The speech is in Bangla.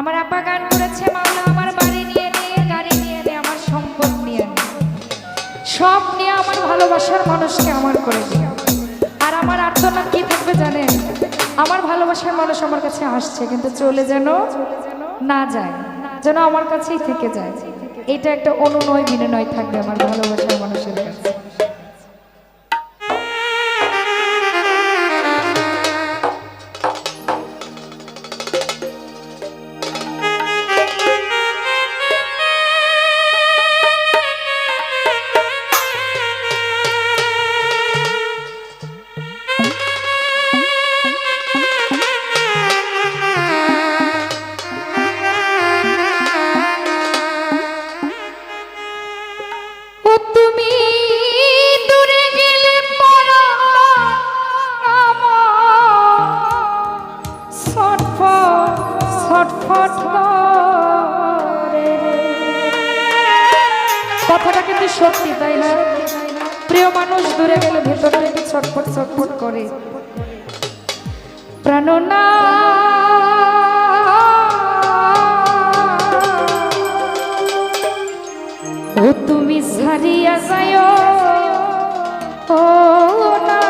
আমার আব্বা গান করেছে মাওলা আমার বাড়ি নিয়ে নিয়ে গাড়ি নিয়ে নিয়ে আমার সম্পদ নিয়ে নিয়ে সব নিয়ে আমার ভালোবাসার মানুষকে আমার করে দিও। আর আমার আর্থনা কি থাকবে জানেন? আমার ভালোবাসার মানুষ আমার কাছে আসছে, কিন্তু চলে যেন না যায়, যেন আমার কাছেই থেকে যায়। এটা একটা অনুনয় বিনয় থাকবে আমার ভালোবাসার মানুষের কাছে। মানুষ দূরে গেলে ভেতর থেকে ছটফট ছটফট করে। প্রাণনা। ও তুমি সারিয়া যায় ও নাই